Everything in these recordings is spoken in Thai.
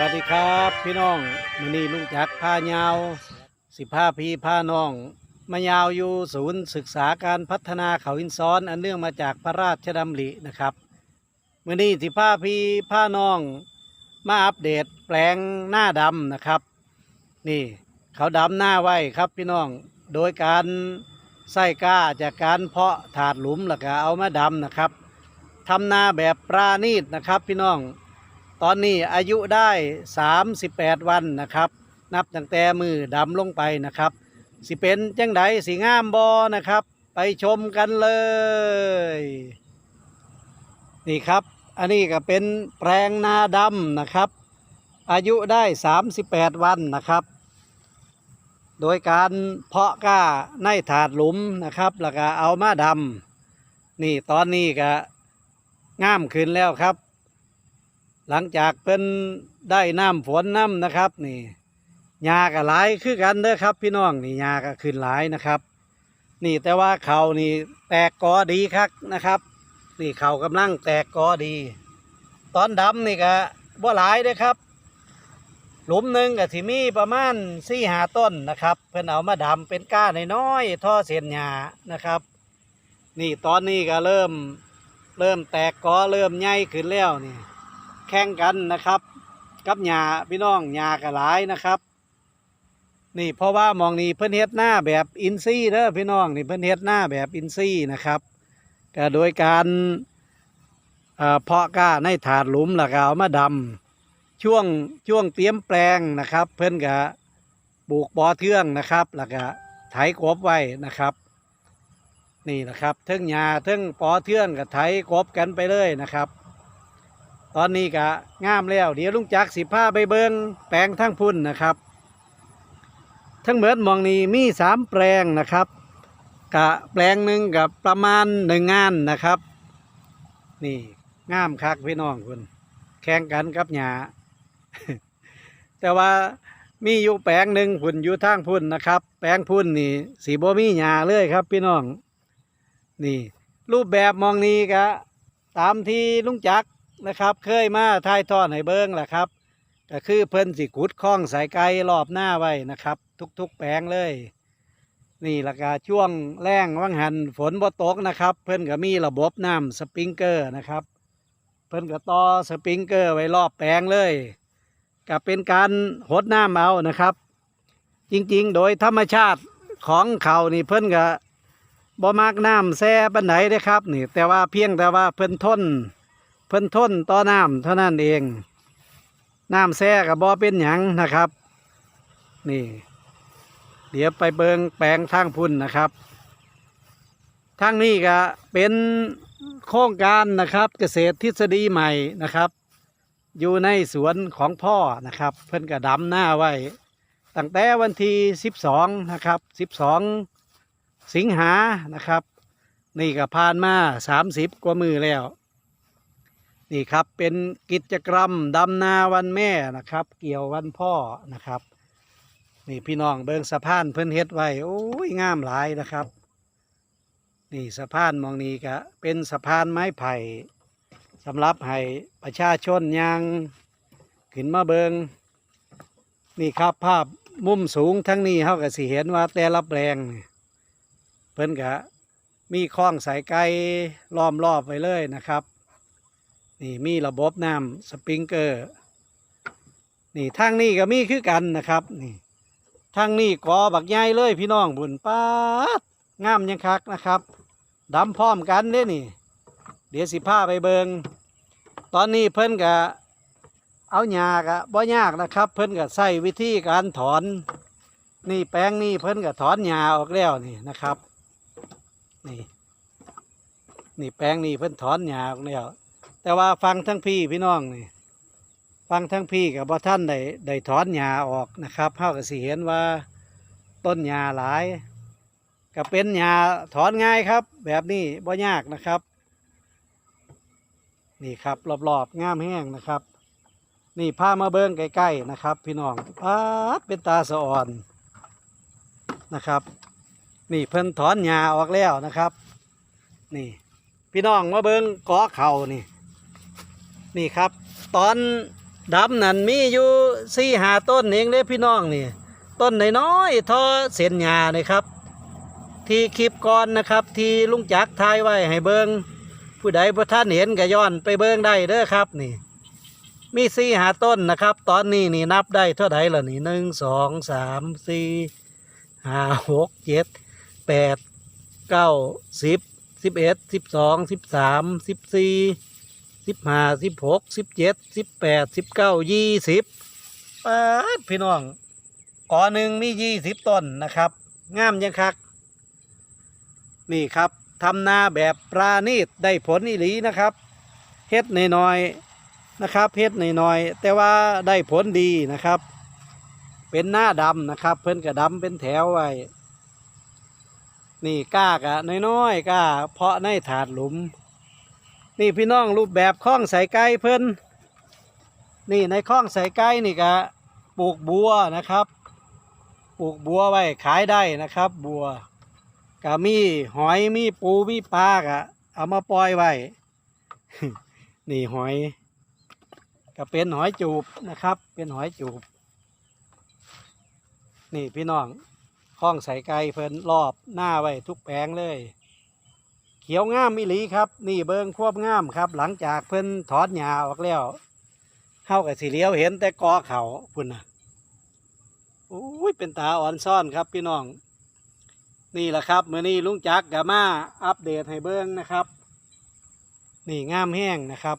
วัสดีครับพี่น้องมื้อนี้ลุงจักรพายาว สิพาพี่พาน้อง มายาวอยู่ศูนย์ศึกษาการพัฒนาเขาอินซ้อน อันเนื่องมาจากพระราชดำรินะครับมื้อนี้สิพาพี่พาน้อง มาอัปเดตแปลงหน้าดำนะครับ นี่เขาดำหน้าไว้ครับพี่น้องโดยการใส่ก้าจากการเพาะถาดหลุมแล้วก็เอามาดำนะครับทำนาแบบปราณีตนะครับพี่น้อง ตอนนี้อายุได้ 38 วันนะครับ นับตั้งแต่มือดำลงไปนะครับ สิเป็นจังไดสีงามบอนะครับ ไปชมกันเลย นี่ครับ อันนี้ก็เป็นแปลงนาดำนะครับ อายุได้ 38 วันนะครับ โดยการเพาะก้าในถาดหลุมนะครับ แล้วก็เอามาดำนี่ตอนนี้ก็งามขึ้นแล้วครับ หลังจากเป็นได้น้ำฝนน้ำนะครับ นี่หญ้าก็หลายคือกันเด้อครับ พี่น้องนี่หญ้าก็ขึ้นหลายนะครับ นี่แต่ว่าเขานี่แตกกอดีครับนะครับ นี่เขากำลังแตกกอดี ตอนดำนี่ก็บ่หลายเด้อครับ หลุมหนึ่งกับที่มีประมาณสี่หาต้นนะครับ เพิ่นเอามาดำเป็นก้าน้อยๆท่อเสียนหญ้านะครับ นี่ตอนนี้ก็เริ่มเริ่มแตกกอเริ่มใหญ่ขึ้นแล้วนี่ แข่งกันนะครับ กับหญ้าพี่น้องหญ้ากระหลายนะครับ นี่เพราะว่ามองนี่เพิ่นเฮ็ดหน้าแบบอินซี่เด้อพี่น้องนี่เพิ่นเฮ็ดหน้าแบบอินซี่นะครับก็โดยการเพาะก้าในถาดหลุมแล้วก็เอามาดำช่วงช่วงเตรียมแปลงนะครับ เพิ่นก็ปลูกปอเทืองนะครับแล้วก็ไถกบไว้นะครับ นี่นะครับเทิงหญ้าเทิงปอเทืองกับไถกบกันไปเลยนะครับ ตอนนี้ก็งามแล้ว เดี๋ยวลุงจักสิผ้าไปเบิงแปลงทั้งพุ่นนะครับ ทั้งเหมือนมองนี้มีสามแปลงนะครับกะแปลงหนึ่งกับประมาณหนึ่งงานนะครับ นี่งามคักพี่น้องคุณแข่งกันกับหญ้าแต่ว่ามีอยู่แปลงหนึ่งพุ่นอยู่ทางพุ่นนะครับ แปลงพุ่นนี่สีบมีหญ้าเลยครับ พี่น้อง นี่ รูปแบบมองนี้ก็ตามที่ลุงจักร นะครับ เคยมาถ่ายทอดให้เบิ้งแหละครับ ก็คือเพิ่นสิขุดคล้องสายไกลรอบหน้าไว้นะครับ ทุกๆแปลงเลย นี่ละกาช่วงแรงว่างหันฝนบ่ตกนะครับ เพิ่นก็มีระบบน้ำสปริงเกอร์นะครับ เพิ่นก็ต่อสปริงเกอร์ไว้รอบแปลงเลยก็เป็นการหดน้ำเอานะครับ จริงๆ โดยธรรมชาติของเขานี่เพิ่นก็บ่มากน้ำแซ่ปันไหนเด้ครับ นี่ แต่ว่าเพียงแต่ว่าเพิ่นทน เพิ่นทนต่อน้ำเท่านั้นเอง น้ำแซ่กับบ่อเป็นหยังนะครับ นี่ เดี๋ยวไปเบิงแปลงทางพุ่นนะครับทางนี้ก็เป็นโครงการนะครับเกษตรทฤษฎีใหม่นะครับ อยู่ในสวนของพ่อนะครับ เพิ่นก็ดำหน้าไว้ตั้งแต่วันที่ 12 นะครับ 12 สิงหานะครับ นี่ก็ผ่านมา 30 กว่ามือแล้ว นี่ครับ เป็นกิจกรรมดำนาวันแม่นะครับ เกี่ยววันพ่อนะครับ นี่พี่น้องเบิงสะพานเพิ่นเฮ็ดไว้โอ้ยงามหลายนะครับ นี่สะพานมองนี้ก็เป็นสะพานไม้ไผ่สำหรับให้ประชาชนยางขึ้นมาเบิงนี่ครับภาพมุมสูงทั้งนี้เขาก็สิเห็นว่าแต่ละแปลงเพิ่นก็มีคล้องสายไกลล้อมรอบไว้เลยนะครับ นี่มีระบบน้ำสปริงเกอร์นี่ทางนี้ก็มีคือกันนะครับนี่ทางนี้กอบักใหญ่เลยพี่น้องบุญป้าดงามยังคักนะครับดำพร้อมกันเด้นี่ เดี๋ยวสิพาไปเบิงตอนนี้เพิ่นก็เอาหญ้ากะบ่ยากนะครับ เพิ่นก็ใช้วิธีการถอน นี่แปลงนี่เพิ่นก็ถอนหญ้าออกแล้วนี่นะครับ นี่ นี่แปลงนี่เพิ่นถอนหญ้าออกแล้ว แต่ว่าฟังทั้งพี่พี่น้องนี่ฟังทั้งพี่กับบ่ท่านได้ได้ถอนหญ้าออกนะครับเฮาก็สิเห็นว่าต้นหญ้าหลายก็เป็นหญ้าถอนง่ายครับ แบบนี้บ่ยากนะครับ นี่ครับรอบๆงามแห้งนะครับ นี่พามาเบิ้งใกล้ๆนะครับ พี่น้องป๊าเป็นตาสะอ่อนนะครับ นี่เพิ่นถอนหญ้าออกแล้วนะครับ นี่ พี่น้องมาเบิ้งกอเข่านี่ นี่ครับ ตอนดำนั่นมีอยู่สี่หาต้นเองเด้พี่น้องนี่ ต้นน้อยๆทอเส้นหญ้านี่ครับ ที่คลิปก่อนนะครับ ที่ลุงจักทายไว้ให้เบิงผู้ใดบ่ท่านเห็นก็ย้อนไปเบิงได้เด้อครับนี่ มีสี่หาต้นนะครับ ตอนนี้นี่นับได้เท่าไหร่ล่ะนี่หนึ่งสองสามสี่ห้าหกเจ็ดแปดเก้าสิบสิบเอ็ดสิบสองสิบสามสิบสี่ สิบห้าสิบหกสิบเจ็ดสิบแปดสิบเก้ายี่สิบพี่น้องกอหนึ่งมียี่สิบต้นนะครับงามยังคัก นี่ครับทำนาแบบปราณีตได้ผลอีหลีนะครับเฮ็ดน้อยๆนะครับเฮ็ดน้อยๆแต่ว่าได้ผลดีนะครับ เป็นหน้าดำนะครับ เพิ่นกระดำเป็นแถวไว้นี่ก้ากะน้อยๆก้าเพาะในถาดหลุม นี่พี่น้องรูปแบบคล้องใส่ไก่เพิ่นนี่ในคล้องใส่ไก่นี่กะปลูกบัวนะครับปลูกบัวไว้ขายได้นะครับ บัวก็มีหอยมีปูมีปลากะเอามาปล่อยไว้นี่หอยก็เป็นหอยจูบนะครับ เป็นหอยจูบ นี่พี่น้องคล้องใส่ไก่เพิ่นรอบหน้าไว้ทุกแปลงเลย เขียวงามมิลีครับ นี่เบิงควบงามครับ หลังจากเพิ่นถอนหญ้าออกแล้วเข้ากับสีเหลียวเห็นแต่กอเขาพุ่นนะโอ้ยเป็นตาอ่อนซ่อนครับพี่น้อง นี่แหละครับเมื่อนี้ลุงจักรกามาอัปเดตให้เบิ้งนะครับ นี่งามแห้งนะครับ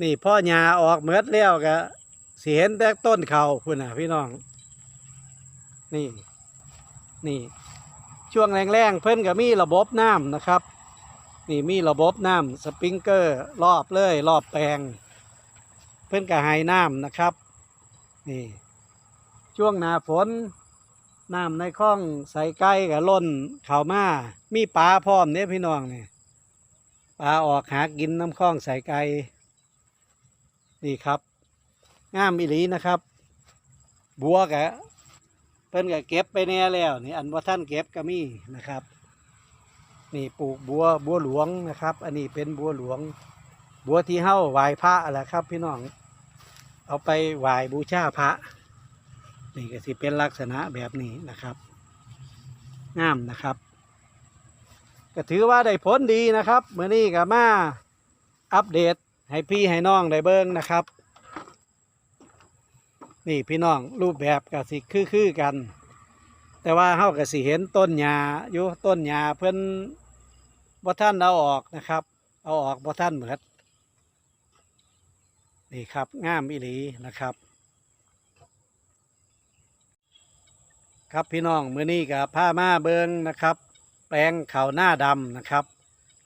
นี่พ่อหญ้าออกเมือดแล้วก็สีเห็นแต่ต้นเขาพุ่นนะพี่น้อง นี่นี่ ช่วงแรงๆเพิ่นก็มีระบบน้ำนะครับ นี่มีระบบน้ำสปริงเกอร์รอบเลยรอบแปลง เพิ่นก็ให้น้ำนะครับนี่ช่วงหน้าฝนน้ำในคลองใส่ไก่ก็ล้นเข้ามา มีปลาพร้อมเนี่ยพี่น้องเนี่ยปลาออกหากินน้ำคลองใส่ไก่นี่ครับงามอีหลีนะครับ บัวกะ เพิ่นก็เก็บไปแน่แล้วนี่อันว่าท่านเก็บก็มีนะครับ นี่ปลูกบัวบัวหลวงนะครับ อันนี้เป็นบัวหลวง บัวที่เฮ้าไหว้พระแหละครับ พี่น้อง เอาไปไหว้บูชาพระ นี่ก็สิเป็นลักษณะแบบนี้นะครับงามนะครับ ก็ถือว่าได้ผลดีนะครับเมื่อนี้ก็มาอัปเดตให้พี่ให้น้องได้เบิ้งนะครับ นี่พี่น้องรูปแบบก็สิคือคือๆกัน แต่ว่าเฮาก็สิเห็นต้นหญ้าอยู่ต้นหญ้าเพิ่อนบ่ท่านเอาออกนะครับ เอาออกบ่ท่านเหมือดนี่ครับงามอีหลีนะครับ ครับพี่น้องมื้อนี้ก็พามาเบิงนะครับ แปลงเข้าหน้าดำนะครับ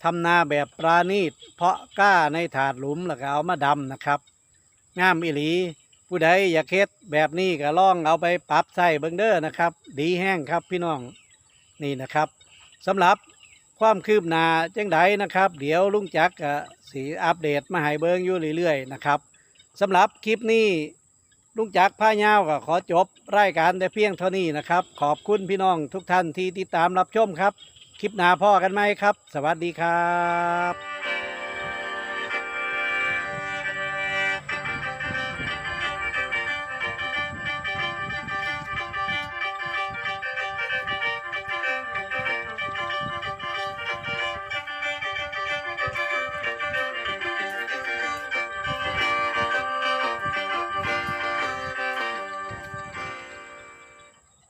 ทำนาแบบปราณีตเพาะกล้าในถาดหลุมแล้วก็เอามาดำนะครับ งามอีหลี ผู้ใดอยากเฮ็ดแบบนี้ก็ลองเอาไปปรับใส่เบิงเด้อนะครับ ดีแห้งครับพี่น้องนี่นะครับสำหรับความคืบหน้าจังไดนะครับ เดี๋ยวลุงจักรสีอัปเดตมาให้เบิงอยู่เรื่อยๆนะครับสำหรับคลิปนี้ลุงจักรผ้าเงาก็ขอจบรายการแต่เพียงเท่านี้นะครับ ขอบคุณพี่น้องทุกท่านที่ติดตามรับชมครับ คลิปหน้าพ่อกันไหมครับ สวัสดีครับ